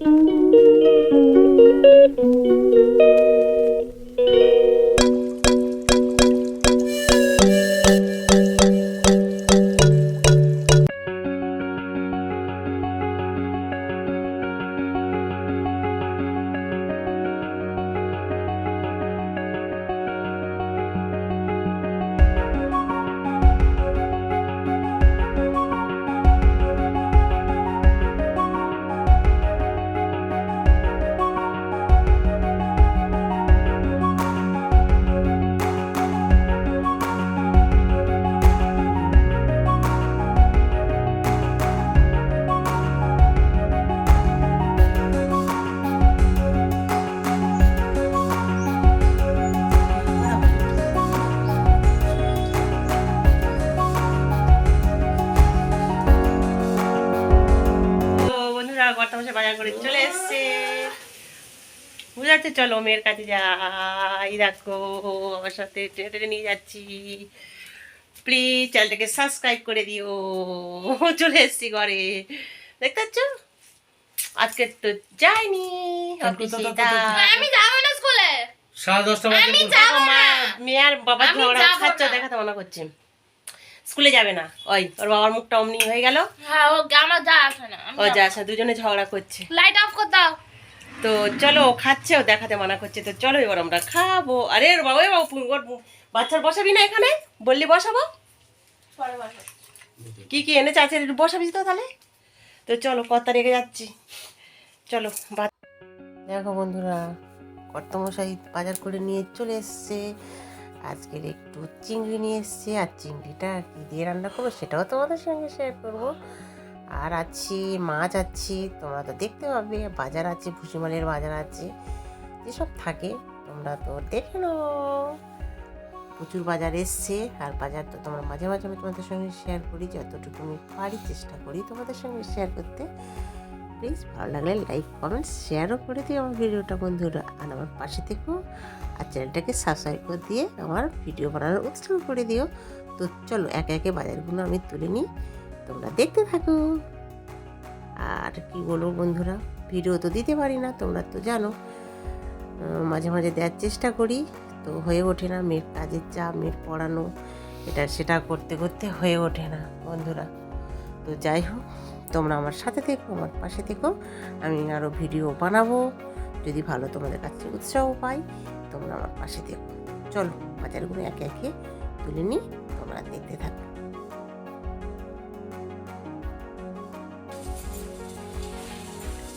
তো বুঝাচ্ছে চলো মেয়ের কাছে যাই দেখো আমার সাথে টেনে টেনে নিয়ে যাচ্ছি। প্লিজ চ্যানেলটাকে সাবস্ক্রাইব করে দিও। চলে এসছি ঘরে। দেখতে পাচ্ছ? আজকে তো যাইনি। আমি যাব না স্কুলে। সাড়ে দশটা আমি যাব না। মেয়ার বাবা ঝগড়া যাব খাচ্ছে দেখাতে মনে করছে। স্কুলে যাবে না। ওই ওর বাবার মুখটা অমনি হয়ে গেল। হ্যাঁ ও আমার যা আসে না ও যা আসা দুজনে ঝগড়া করছে। লাইট অফ কর দাও। তো চলো খাচ্ছে ও দেখাতে মানা করছে। তো চলো এবার আমরা খাব। আরে বাবা বাবু ওর বাচ্চার বসাবি না এখানে? বললি বসাবো। কি কি আছে একটু বসাবি তো তাহলে? তো চলো কর্তা রেখে যাচ্ছি। চলো দেখো বন্ধুরা কর্তমশাই বাজার করে নিয়ে চলে এসছে। আজকের একটু চিংড়ি নিয়ে এসছে। আর চিংড়িটা কি দিয়ে রান্না করব সেটাও তোমাদের সঙ্গে শেয়ার করব। আর আছে, মাছ আছে, তোমরা তো দেখতে পাবে, বাজার আছে, ভুসিমালের বাজার আছে, যেসব থাকে, তোমরা তো দেখে নাও। প্রচুর বাজার এসছে, আর বাজার তো তোমরা মাঝে মাঝে আমি তোমাদের সঙ্গে শেয়ার করি, যতটুকু আমি পারি চেষ্টা করি তোমাদের সঙ্গে শেয়ার করতে। প্লিজ ভালো লাগলে লাইক কমেন্ট শেয়ারও করে দিও আমার ভিডিওটা বন্ধুরা। আর আমার পাশে থেকেও আর চ্যানেলটাকে সাবস্ক্রাইব করে দিয়ে আমার ভিডিও বানানোর উৎসাহ করে দিও। তো চলো, একে একে বাজারগুলো আমি তুলে নিই। তোমরা দেখতে থাকো। আর কি বলব বন্ধুরা, ভিডিও তো দিতে পারি না, তোমরা তো জানো। মাঝে মাঝে দেওয়ার চেষ্টা করি, তো হয়ে ওঠে না মেয়ের কাজের চাপ, মেয়ের পড়ানো, এটা সেটা করতে করতে হয়ে ওঠে না বন্ধুরা। তো যাই হোক, তোমরা আমার সাথে থেকো, আমার পাশে থেকো, আমি আরও ভিডিও বানাবো। যদি ভালো তোমাদের কাছে উৎসাহ পাই, তোমরা আমার পাশে থেকো। চলো, বাজারগুলো একে একে তুলে নিই, তোমরা দেখতে থাকো।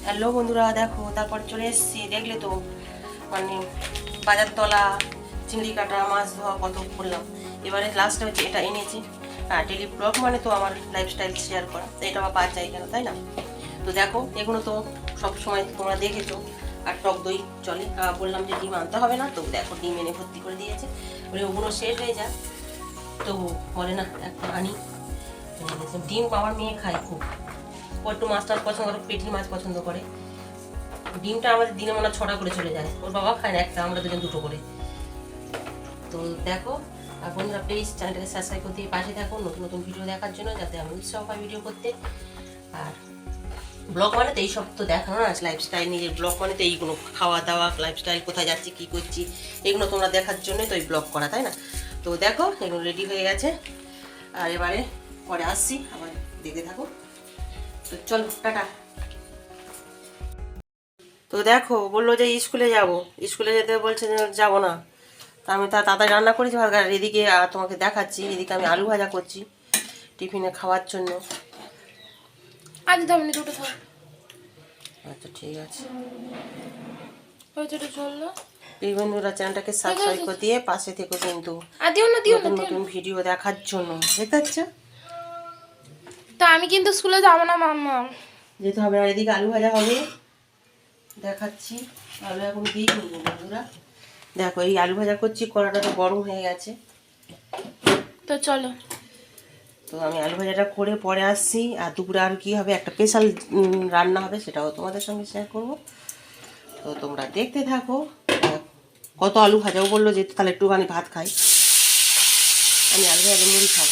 হ্যালো বন্ধুরা, দেখো, তারপর চলে এসেছি, দেখলে তো মানে বাজার তলা চিংড়ি কাটা মাছ ধোয়া, কত করলাম। এবারে লাস্টে হচ্ছে এটা এনেছি। হ্যাঁ ডেলি ব্লগ মানে তো আমার লাইফস্টাইল শেয়ার করা। এটা আমার বাদ যায় কেন তাই না? তো দেখো এগুলো তো সব সময় তোমরা দেখেছ। আর টক দই, চলে বললাম যে ডিম আনতে হবে না, তো দেখো, ডিম এনে ভর্তি করে দিয়েছে। বলে ওগুলো শেষ হয়ে যায় তো বলে না এখন আনি। ডিম আমার মেয়ে খায় খুব। একটু মাছ টাছ পছন্দ করে পেটি মাছ পছন্দ করে। ডিমটা আমাদের দিনে মনে ছটা করে চলে যায়। ওর বাবা খায় না একটা, আমরা দুজন দুটো করে। তো দেখো, আর বন্ধুরা প্লিজ চ্যানেলটাকে সাবস্ক্রাইব করতে পাশে থাকো, নতুন নতুন ভিডিও দেখার জন্য যাতে আমি উৎসাহ পাই ভিডিও করতে। আর ব্লগ মানে তো এইসব তো দেখানো না লাইফস্টাইল নিজের ব্লগ মানে তো এইগুলো খাওয়া দাওয়া লাইফস্টাইল কোথায় যাচ্ছি, কী করছি, এগুলো তোমরা দেখার জন্যই তো এই ব্লগ করা, তাই না? তো দেখো, এগুলো রেডি হয়ে গেছে। আর এবারে পরে আসছি, আবার দেখতে থাকো। তো চলো টাটা। তো দেখো বলল যে স্কুলে যাব। স্কুলে যেতে বলছে যে যাব না। তা আমি তা তাড়াতাড়ি রান্না করেছি ভাত আর এদিকে তোমাকে দেখাচ্ছি এদিকে আমি আলু ভাজা করছি টিফিনে খাওয়ার জন্য। আজ আমি দুটো থাক আচ্ছা ঠিক আছে। চলল এই বন্ধুরা চ্যানেলটাকে সাবস্ক্রাইব করে দিয়ে পাশে থেকে কিন্তু নতুন নতুন ভিডিও দেখার জন্য। দেখতে পাচ্ছ তো আমি কিন্তু স্কুলে যাব না মাম্মা। যেতে হবে আর এদিকে আলু ভাজা হবে। দেখাচ্ছি। আলু এখন দিই বন্ধুরা। দেখো এই আলু ভাজা করছি কড়াটা তো গরম হয়ে গেছে। তো চলো। তো আমি আলু ভাজাটা করে পরে আসছি। আর দুপুরে আর কি হবে? একটা স্পেশাল রান্না হবে সেটাও তোমাদের সঙ্গে শেয়ার করব। তো তোমরা দেখতে থাকো। কত আলু ভাজাও বলল যে তাহলে একটুখানি ভাত খাই। আমি আলু ভাজা মুড়ি খাব।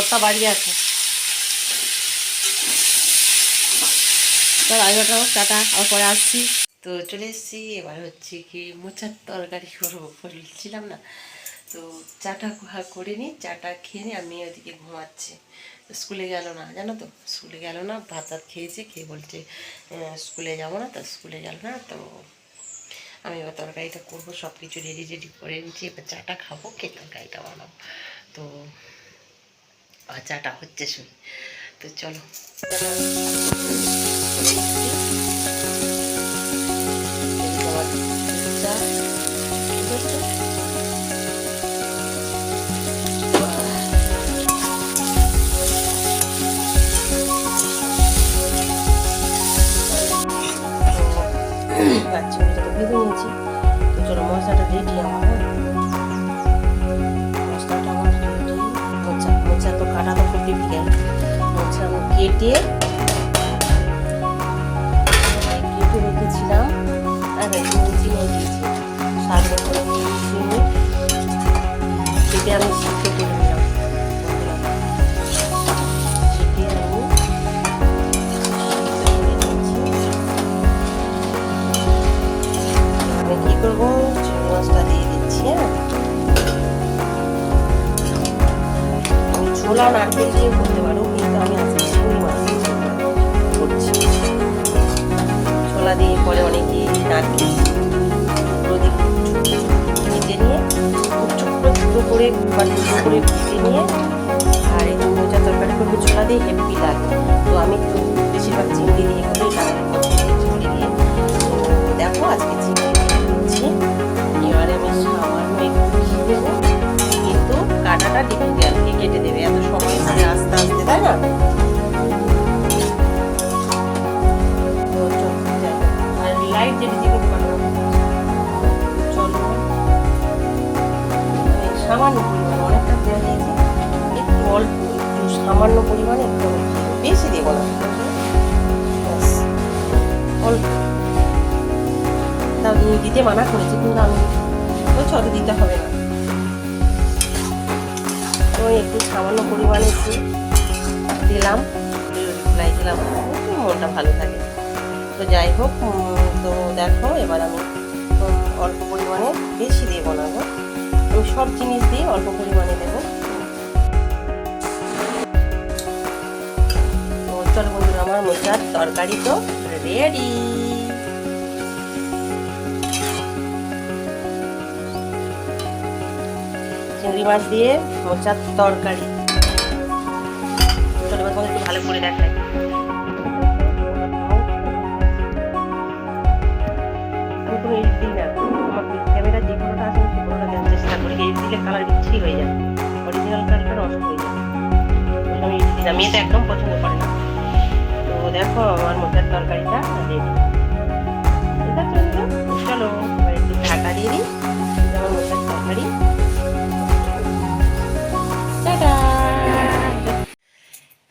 আচ্ছা বাড়ি আছে। চল আগে ওঠাও টাটা, আবার পরে আসছি। তো চলে এসেছি, এবার হচ্ছে কি মোচার তরকারি করব বলছিলাম না। তো চাটা করে নিই চাটা খেয়ে নিই আমি ওদিকে ঘুমাচ্ছে। স্কুলে গেল না, জানো তো? স্কুলে গেল না, ভাত টাত খেয়েছে, খেয়ে বলছে স্কুলে যাব না, তো স্কুলে গেল না, তো আমি এবার তরকারিটা করব সব কিছু রেডি রেডি করে নিচ্ছি এবার চাটা খাব খেয়ে তরকারিটা বানাবো? তো চাটা হচ্ছে শুনি। তো চলো। তাও দিতে মানা করেছি, কিন্তু আমি বলছি অত দিতে হবে না। তো একটু সামান্য পরিমাণে একটু দিলাম, রিপ্লাই দিলাম। মনটা ভালো থাকে। তো যাই হোক তো দেখো, এবার আমি অল্প পরিমাণে বেশি দেবো না গো। আমি সব জিনিস দিয়ে অল্প পরিমাণে দেবো। তো চলো বন্ধুরা, আমার মোচার তরকারি তো রেডি চিংড়ি মাছ দিয়ে মোচার তরকারি। চলো তোমাকে একটু ভালো করে আমার ক্যামেরা যে কোনোটা আছে, সে কোনোটা চেষ্টা করি। এডিট দিলে কালার বিচ্ছিরি হয়ে যায় অরিজিনাল কালারটা আমি মেয়ে একদম পছন্দ করে না। দেখো আমার মোচার তরকারিটা রেডি ঠিক আছে? চলো একটু ঢাকা দিয়ে দিই। আমার তরকারি।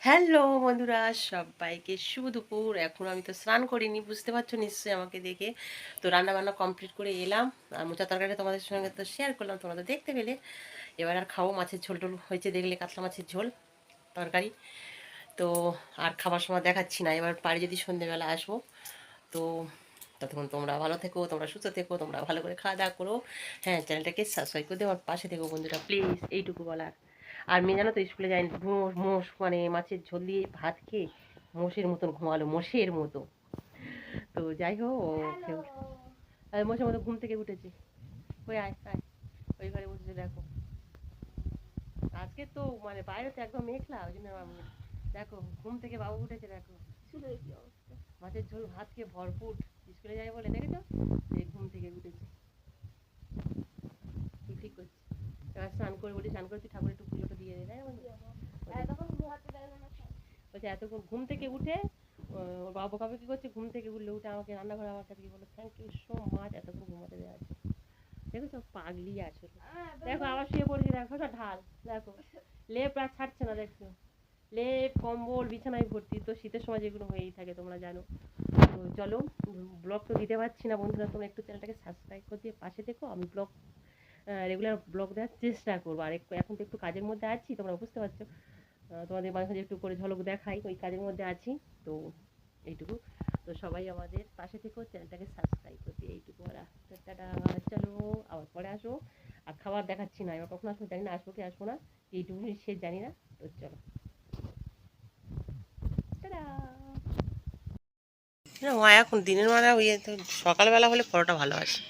হ্যালো বন্ধুরা, সবাইকে শুভ দুপুর এখন আমি তো স্নান করিনি, বুঝতে পারছ নিশ্চয়ই আমাকে দেখে। তো রান্না বান্না কমপ্লিট করে এলাম। আর মোচা তরকারিটা তোমাদের সঙ্গে তো শেয়ার করলাম, তোমরা তো দেখতে পেলে। এবার আর খাও মাছের ঝোল টোল হয়েছে দেখলে, কাতলা মাছের ঝোল তরকারি। তো আর খাবার সময় দেখাচ্ছি না। এবার বাড়ি যদি সন্ধেবেলা আসব, তো ততক্ষণ তোমরা ভালো থেকো, তোমরা সুস্থ থেকো, তোমরা ভালো করে খাওয়া দাওয়া করো। হ্যাঁ চ্যানেলটাকে সাবস্ক্রাইব করে দিও আমার পাশে থেকো বন্ধুরা প্লিজ এইটুকু বলার। আর মেয়ে জানো তো, স্কুলে যায়নি, মোষ মোষ মানে মাছের ঝোল দিয়ে ভাত খেয়ে মোষের মতন ঘুমালো, মোষের মতো। তো যাই হোক মোষের মতো ঘুম থেকে উঠেছে। ওই আয় আয়। ওই ঘরে বসেছে দেখো। আজকে তো মানে বাইরে তো একদম মেঘলা, ওই জন্য আমি দেখো ঘুম থেকে বাবু উঠেছে দেখো। মাছের ঝোল ভাত খেয়ে ভরপুর। স্কুলে যাই বলে দেখেছ? এই ঘুম থেকে উঠেছে। ঠিক করছে এবার স্নান করে বলি স্নান করছি ঠাকুরের একটু পুজোটা দিয়ে তাই না বলছে এতক্ষণ ঘুম থেকে উঠে ওর বাবা কাবে কি করছে? ঘুম থেকে উঠলে উঠে আমাকে রান্নাঘরে আমার কাছে বলো থ্যাংক ইউ সো মাচ এতক্ষণ ঘুমাতে দেওয়া আছে দেখেছ? পাগলি আসলে দেখো আবার শুয়ে পড়েছি দেখো ঢাল। দেখো লেপ আর ছাড়ছে না দেখছ? লেপ, কম্বল, বিছানায় ভর্তি, তো শীতের সময় যেগুলো হয়েই থাকে, তোমরা জানো। তো চলো ব্লগ তো দিতে পারছি না বন্ধুরা, তোমরা একটু চ্যানেলটাকে সাবস্ক্রাইব করে দিয়ে পাশে দেখো আমি ব্লগ রেগুলার ব্লগ দেওয়ার চেষ্টা করব। আর এখন তো একটু কাজের মধ্যে আছি, তোমরা বুঝতে পারছ। তোমাদের মাঝে মাঝে একটু করে ঝলক দেখাই, ওই কাজের মধ্যে আছি, তো এইটুকু। তো সবাই আমাদের পাশে থেকেও চ্যানেলটাকে সাবস্ক্রাইব করতে এইটুকু তো টাটা চলো, আবার পরে আসো। আর খাবার দেখাচ্ছি না, এবার কখন আসব জানি না, আসব কি আসব না এইটুকু সে জানি না, তো চলো। না ও এখন দিনের বেলা ওই সকালবেলা হলে পরোটা ভালো আসে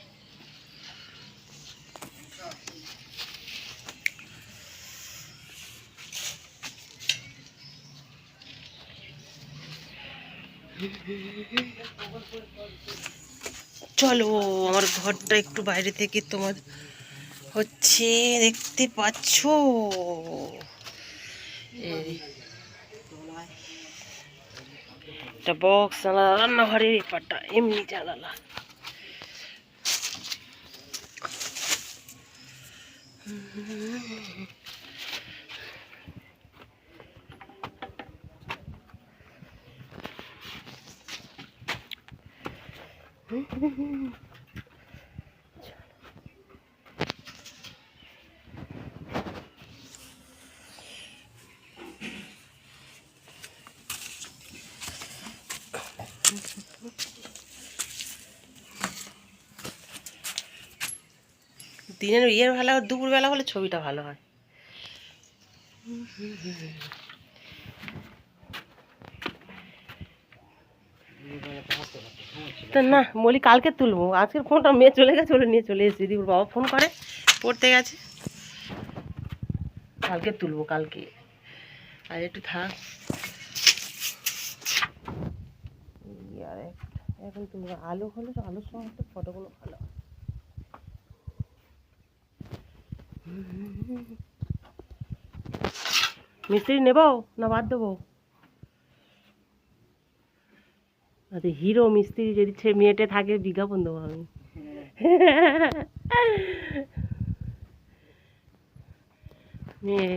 চলো, আমার ঘরটা একটু বাইরে থেকে তোমার হচ্ছে দেখতে পাচ্ছ। একটা বক্স জানালা রান্নাঘরের এপারটা এমনি জানালা দিনের ইয়ের ভালো দুপুরবেলা হলে ছবিটা ভালো হয়। তো না বলি কালকে তুলবো। আজকের ফোনটা মেয়ে চলে গেছে ওরা নিয়ে চলে এসেছি। দিদির বাবা ফোন করে, পড়তে গেছে। কালকে তুলবো, কালকে। আর একটু থাক। এখন তুলবো। আলো হলে আলোর সময় ফটোগুলো ভালো হয়। মিস্ত্রি নেব না বাদ দেবো? আরে হিরো মিস্ত্রি যদি ছে মেয়েটে থাকে বিজ্ঞাপন দেবো আমি। মেয়ে।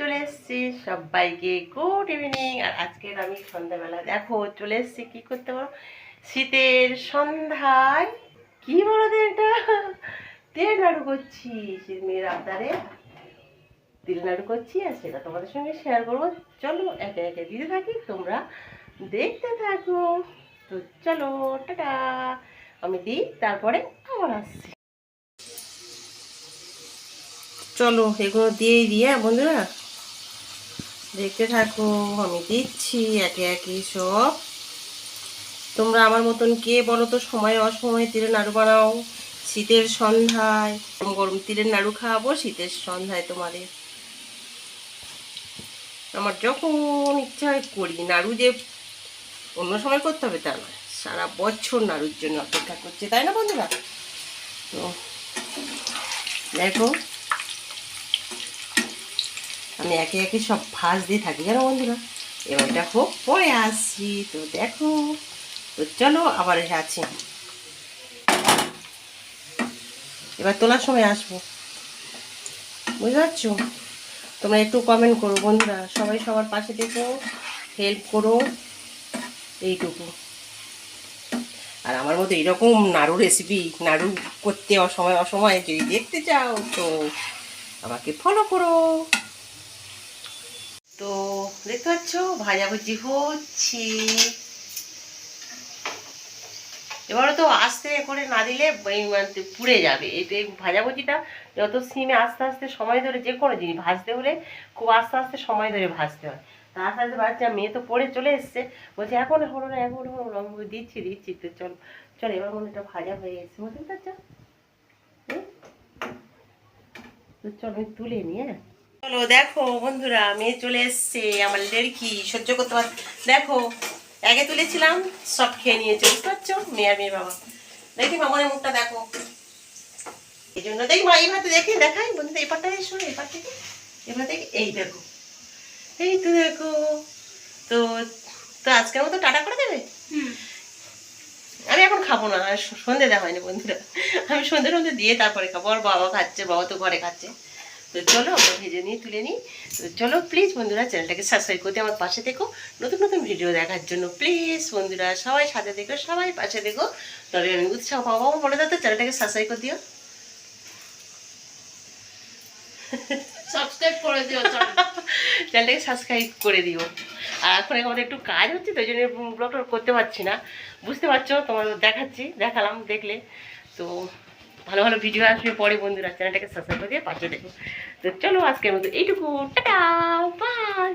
চলে এসেছি সবাইকে। গুড ইভিনিং আর আজকের আমি সন্ধ্যাবেলা দেখো, চলে এসেছি কি করতে পারো শীতের সন্ধ্যায়। কি বলো তো এটা? তেল নাড়ু করছি। শীত মেয়ের আবদারে তিল নাড়ু করছি আর সেটা তোমাদের সঙ্গে শেয়ার করব। চলো একে একে দিতে থাকি, তোমরা দেখতে থাকো। তো চলো, টাটা। আমি দিই, তারপরে আবার আসছি। চলো, এগুলো দিয়েই দিয়ে, বন্ধুরা। দেখতে থাকো, আমি দিচ্ছি, একে একে সব। তোমরা আমার মতন কে বলো তো? সময় অসময়ে তিলের নাড়ু বানাও। শীতের সন্ধ্যায়, গরম গরম তিলের নাড়ু খাওয়াবো শীতের সন্ধ্যায় তোমাদের। আমার যখন ইচ্ছা করি, নাড়ু যে অন্য সময় করতে হবে তা নয়। সারা বছর নাড়ুর জন্য অপেক্ষা করছে, তাই না বন্ধুরা? তো দেখো আমি একে একে সব ভাজ দিয়ে থাকি, জানো বন্ধুরা? এবার দেখো, পরে আসছি। তো দেখো, তো চলো আবার এসে আছি। এবার তোলার সময় আসব। বুঝতে পারছ? তোমরা একটু কমেন্ট করো বন্ধুরা। সবাই সবার পাশে দেখো হেল্প করো, এইটুকু। আর আমার মতো এরকম নাড়ু রেসিপি নাড়ু করতে অসময়, অসময়ে যদি দেখতে চাও, তো আমাকে ফলো করো। তো দেখতে পাচ্ছ, ভাজাভুজি হচ্ছে। এবারে তো আস্তে করে না দিলে মানে পুড়ে যাবে। এই ভাজাভুজিটা যত সিমে আস্তে আস্তে সময় ধরে যে কোনো জিনিস ভাজতে হলে খুব আস্তে আস্তে সময় ধরে ভাজতে হয়। আস্তে আস্তে আর মেয়ে তো পড়ে চলে এসছে। বলছে, এখন হলো না, এখন হলো না। দিচ্ছি দিচ্ছি তো, চল। চল, এবার মনে এটা ভাজা হয়ে গেছে। বুঝতে পারছ তো চল, আমি তুলে নি হ্যাঁ? চলো দেখো বন্ধুরা মেয়ে চলে এসছে আমার লেড়কি সহ্য করতে পার দেখো আগে তুলেছিলাম সব খেয়ে নিয়েছে বুঝতে পারছ মেয়ে আর মেয়ের বাবা। দেখি মামার মুখটা দেখো। এই জন্য দেখি মা এইভাবে দেখি দেখাই। বন্ধু এই পাটটা এসো এই পাট থেকে এবার দেখি এই দেখো। এই তো দেখো তো তো আজকের মতো টাটা করে দেবে? আমি এখন খাব না সন্ধে দেওয়া হয়নি বন্ধুরা। আমি সন্ধে সন্ধে দিয়ে তারপরে খাব আর বাবা খাচ্ছে বাবা তো ঘরে খাচ্ছে। তো চলো আমরা ভেজে নিয়ে তুলে নিই। তো চলো প্লিজ বন্ধুরা চ্যানেলটাকে সাবস্ক্রাইব করতে আমার পাশে দেখো নতুন নতুন ভিডিও দেখার জন্য প্লিজ বন্ধুরা সবাই সাথে দেখো সবাই পাশে দেখো তবে আমি উৎসাহ পাবো বলে দাও তো চ্যানেলটাকে সাবস্ক্রাইব করে দিও। সাবস্ক্রাইব করে দিও চ্যানেলটাকে সাবস্ক্রাইব করে দিও। আর এখন আমাদের একটু কাজ হচ্ছে তো ওই জন্য ব্লগটা করতে পারছি না। বুঝতে পারছ? তোমার দেখাচ্ছি দেখালাম দেখলে। তো ভালো ভালো ভিডিও আসবে, পরে বন্ধুরা চ্যানেলটাকে সাবস্ক্রাইব করে দিয়ে পাশে দেখো। তো চলো আজকের মতো এইটুকু। Tata bye